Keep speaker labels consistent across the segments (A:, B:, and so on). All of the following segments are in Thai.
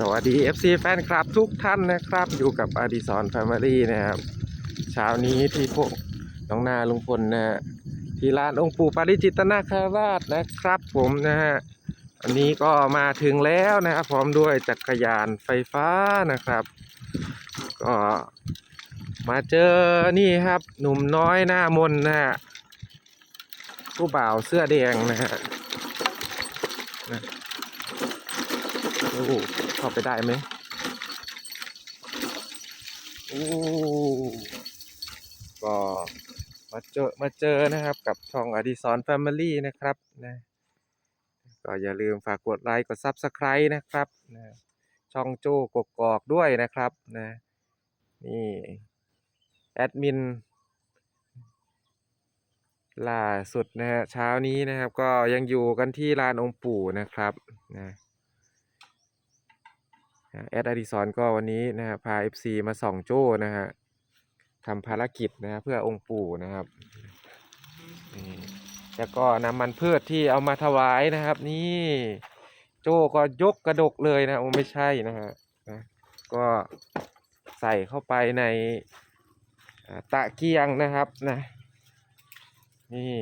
A: สวัสดี FC แฟนคลับทุกท่านนะครับ อยู่กับอดิสรแฟมิลี่นะครับเช้านี้ที่พวกน้องนาลุงพลนะฮะที่ลานองค์ปู่ปาริจิตนาคราชนะครับ ผมนะฮะอันนี้ก็มาถึงแล้วนะครับ พร้อมด้วยจักรยานไฟฟ้านะครับ ก็มาเจอนี่ครับ หนุ่มน้อยหน้ามนนะฮะผู้บ่าวเสื้อแดงนะฮะนะโอ้ เข้าไปได้ไหมโอ้ก็มาเจอมาเจอนะครับกับช่องอดิสรแฟมิลี่นะครับนะก็อย่าลืมฝากกดไลค์กด Subscribe นะครับนะช่องโจ้กกอกด้วยนะครับนะนี่แอดมินล่าสุดนะฮะเช้านี้นะครับ ก็ยังอยู่กันที่ลานองค์ปู่นะครับนะ แอดอดิสรก็วันนี้นะฮะพา FC มาส่องโจ้นะฮะทำภารกิจนะฮะเพื่อองค์ปู่นะครับแล้วก็นำมันพืชที่เอามาถวายนะครับ นี่โจ้ก็ยกกระดกเลยนะโอ้ไม่ใช่นะฮะนะก็ใส่เข้าไปในตะเกียงนะครับนะนี่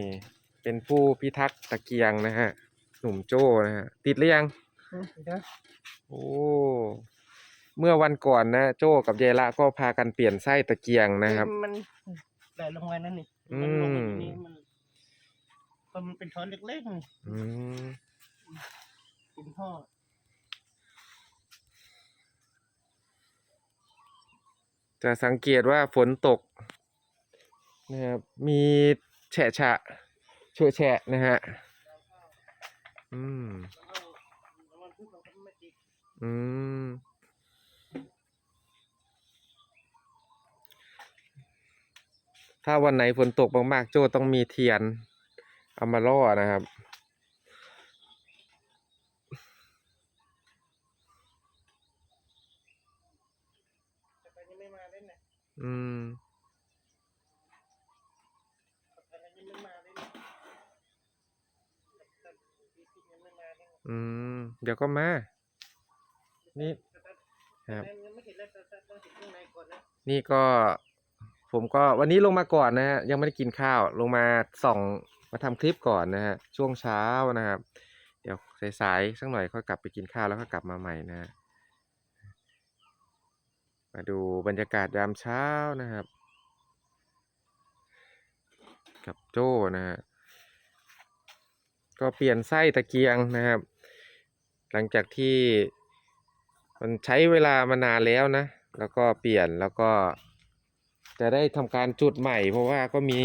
A: เป็นผู้พิทักษ์ตะเกียงนะฮะหนุ่มโจ้นะฮะติดหรือยัง โอ้เมื่อวันก่อนนะโจ้กับยายละก็พากันเปลี่ยนไส้ตะเกียงนะครับ
B: มันแต่ลงไว้นั่นนี่
A: อื
B: มันลง
A: ม
B: อย่างนี้มันมันเป็นช้อนเล็กๆนี่
A: อืม
B: เป็นท่อ
A: จะสังเกตว่าฝนตกนะครับมีแฉะฉะเฉอะแฉะนะฮะ อืม
B: แล้วมันพูดเราก็ไม่ติด
A: อืม ถ้าวันไหนฝนตกมากๆ โจ้ต้องมีเทียน เอามาล่อนะครับ
B: แต่ไปยังไม่มาเล่นนะ
A: อืม
B: แต่ไปยังไม่มาเล่นนะแต่พี่พี่ยังไม่มาเล่นนะ
A: อืม เดี๋ยวก็มา นี่
B: แต่
A: ครับ
B: แต่ยังไม่เห็นแล้วแต่แต่ต้องเห็นข้างในก่อนนะ
A: นี่ก็ผมก็วันนี้ลงมาก่อนนะฮะยังไม่ได้กินข้าวลงมาส่องมาทำคลิปก่อนนะฮะช่วงเช้านะครับ เดี๋ยวสายๆสักหน่อยค่อยกลับไปกินข้าวแล้วก็กลับมาใหม่นะฮะมาดูบรรยากาศยามเช้านะครับ กับโจ้นะฮะก็เปลี่ยนไส้ตะเกียงนะครับ หลังจากที่ มันใช้เวลามานานแล้วนะ แล้วก็เปลี่ยนแล้วก็ จะได้ทำการจุดใหม่ เพราะว่าก็มี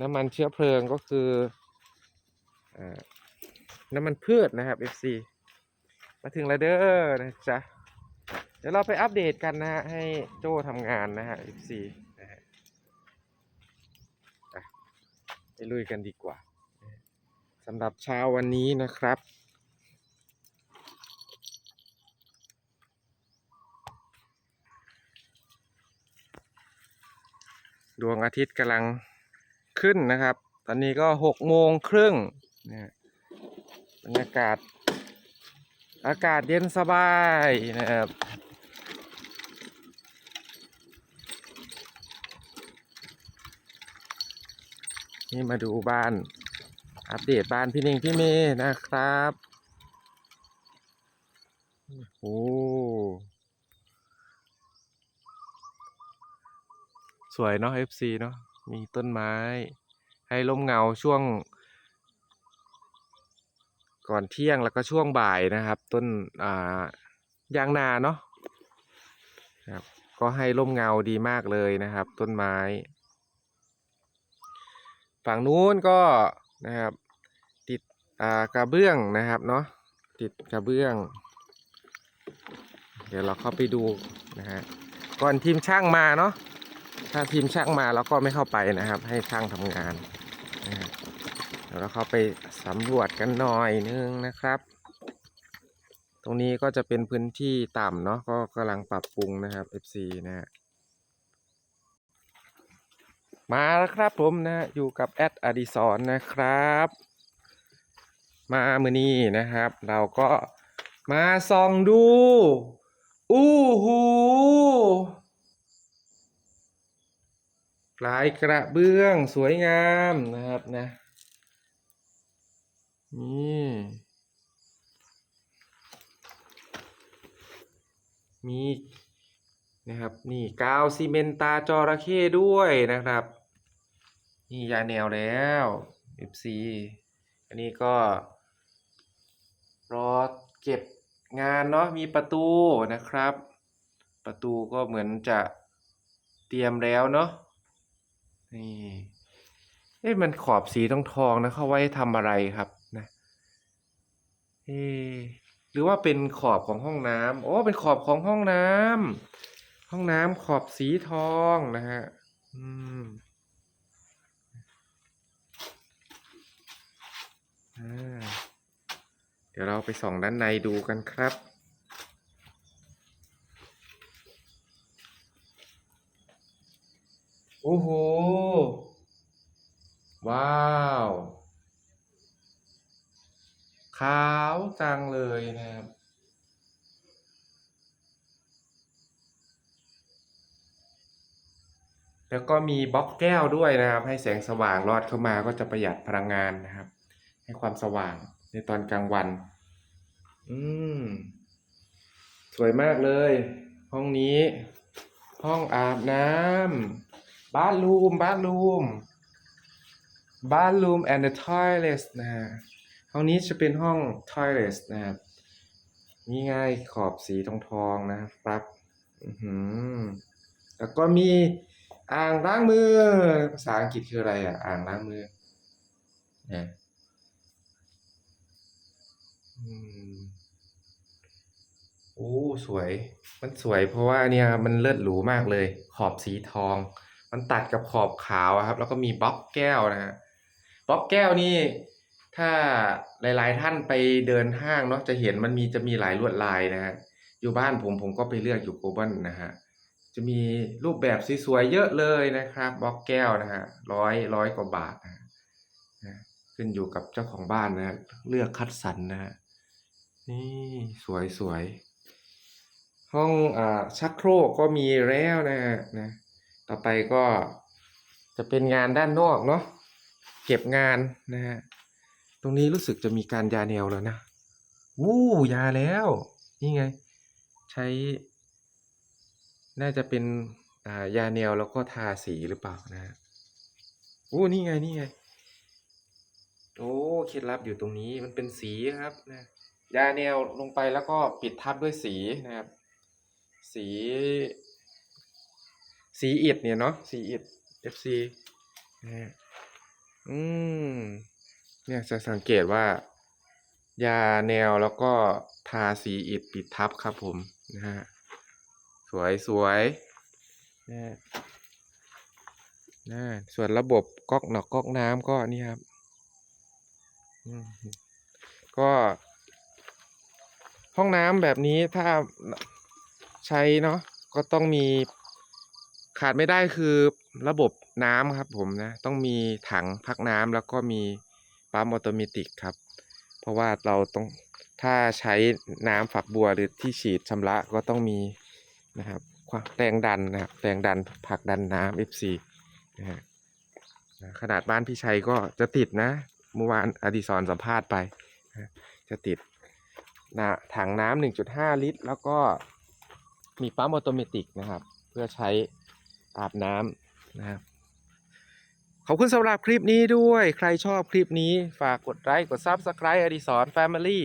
A: น้ำมันเชื้อเพลิงก็คืออน้ำมันพืชนะครับ FC มาถึงแล้วเด้อนะจ๊ะ เดี๋ยวเราไปอัปเดตกันนะฮะ ให้โจ้ทำงานนะฮะ FC นะฮะไปลุยกันดีกว่าสำหรับเช้าวันนี้นะครับ ดวงอาทิตย์กำลังขึ้นนะครับ ตอนนี้ก็หกโมงครึ่งนะบรรยากาศ อากาศเย็นสบายนะครับนี่มาดูบ้าน อัปเดตบ้านพี่น่งพี่เมย์นะครับ โอ้ สวยเนาะ FC เนาะมีต้นไม้ ให้ร่มเงาช่วง ก่อนเที่ยงแล้วก็ช่วงบ่ายนะครับ ต้นอ่ายางนาเนาะครับก็ให้ร่มเงาดีมากเลยนะครับ ต้นไม้ ฝั่งนู้นก็นะครับ ติดอ่ากระเบื้องนะครับเนาะติดกระเบื้อง เดี๋ยวเราเข้าไปดูนะฮะก่อนทีมช่างมาเนาะ ถ้าทีมช่างมาเราก็ไม่เข้าไปนะครับ ให้ช่างทำงานนะฮะเดี๋ยวเราเข้าไปสำรวจกันหน่อยนึงนะครับ ตรงนี้ก็จะเป็นพื้นที่ต่ำเนาะก็กำลังปรับปรุงนะครับ FC นะฮะมาแล้วครับผมนะอยู่กับแอดอดิสรนะครับ มามือนี้นะครับ เราก็มาส่องดูอู้หู ลายกระเบื้องสวยงามนะครับนะนี่มีนะครับนี่กาวซีเมนต์ตาจระเข้ด้วยนะครับ นี่ยาแนวแล้ว FC อันนี้ก็ รอเก็บงานเนาะมีประตูนะครับ ประตูก็เหมือนจะเตรียมแล้วเนาะ นี่ เอ๊ะมันขอบสีทองทองนะเขาไว้ทำอะไรครับนะเอ๊หรือว่าเป็นขอบของห้องน้ำโอ้เป็นขอบของห้องน้ำห้องน้ำขอบสีทองนะฮะอืมอ่าเดี๋ยวเราไปส่องด้านในดูกันครับ โอ้โห ว้าว ขาวจังเลยนะครับ แล้วก็มีบล็อกแก้วด้วยนะครับ ให้แสงสว่างลอดเข้ามาก็จะประหยัดพลังงานนะครับ ให้ความสว่างในตอนกลางวัน อืม สวยมากเลย ห้องนี้ ห้องอาบน้ำ บ้านรูมบ้านรูมบ้านรูม and the toilet นะฮะห้องนี้จะเป็นห้อง toilet นะครับนี่ไงขอบสีทองทองนะครับอืแล้วก็มีอ่างล้างมือ ภาษาอังกฤษคืออะไรอะ อ่างล้างมือนะอืมโอ้ สวย มันสวยเพราะว่าเนี่ยมันเลิศหรูมากเลย ขอบสีทอง มันตัดกับขอบขาวครับ แล้วก็มีบล็อกแก้วนะฮะบล็อกแก้วนี่ถ้าหลาย ๆ ท่านไปเดินห้างเนาะจะเห็นมันมีจะมีหลายลวดลายนะฮะอยู่บ้านผมผมก็ไปเลือกอยู่โกลบอลนะฮะจะมีรูปแบบสวยๆเยอะเลยนะครับบล็อกแก้วนะฮะร้อยร้อยกว่าบาทนะฮะนะขึ้นอยู่กับเจ้าของบ้านนะฮะเลือกคัดสรรนะฮะนี่สวยสวยห้องอ่าชักโครกก็มีแล้วนะฮะนะ ต่อไปก็จะเป็นงานด้านนอกเนาะเก็บงานนะฮะตรงนี้รู้สึกจะมีการยาแนวแล้วนะวู้ยาแล้ว นี่ไง ใช้ น่าจะเป็นอ่ายาแนวแล้วก็ทาสีหรือเปล่านะฮะโอ้นี่ไงนี่ไงโอ้เคล็ดลับอยู่ตรงนี้มันเป็นสีครับนะยาแนวลงไปแล้วก็ปิดทับด้วยสีนะครับ สี สีอิฐเนี่ยเนาะสีอิฐ FC นะฮะอืม เนี่ยจะสังเกตว่า ยาแนวแล้วก็ทาสีอิฐปิดทับครับผมนะฮะสวยสวยนะนะส่วนระบบก๊อกหนอกก๊อกน้ำก็นี่ครับอืมก็ ห้องน้ำแบบนี้ถ้าใช้เนาะก็ต้องมี ขาดไม่ได้คือระบบน้ำครับผมนะ ต้องมีถังพักน้ำแล้วก็มีปั๊มออโตเมติกครับ เพราะว่าเราต้องถ้าใช้น้ำฝักบัวหรือที่ฉีดชำระก็ต้องมีนะครับแรงดันนะครับแรงดันผลักดันน้ำ FC นะฮะขนาดบ้านพี่ชัยก็จะติดนะเมื่อวานอดิศรสัมภาษณ์ไปนะจะติดนะถังน้ำ1.5 ลิตร แล้วก็มีปั๊มออโตเมติกนะครับ เพื่อใช้ อาบน้ำนะครับขอบคุณสำหรับคลิปนี้ด้วย ใครชอบคลิปนี้ฝากกดไลค์กด Subscribe อดิสร Family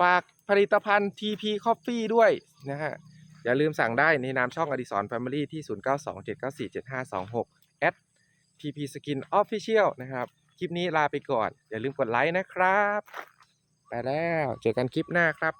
A: ฝากผลิตภัณฑ์ TP Coffee ด้วยนะฮะ อย่าลืมสั่งได้ในนามช่องอดิสร Family ที่ 0927947526 at TP Skin Official นะครับ คลิปนี้ลาไปก่อน อย่าลืมกดไลค์นะครับ ไปแล้ว เจอกันคลิปหน้าครับ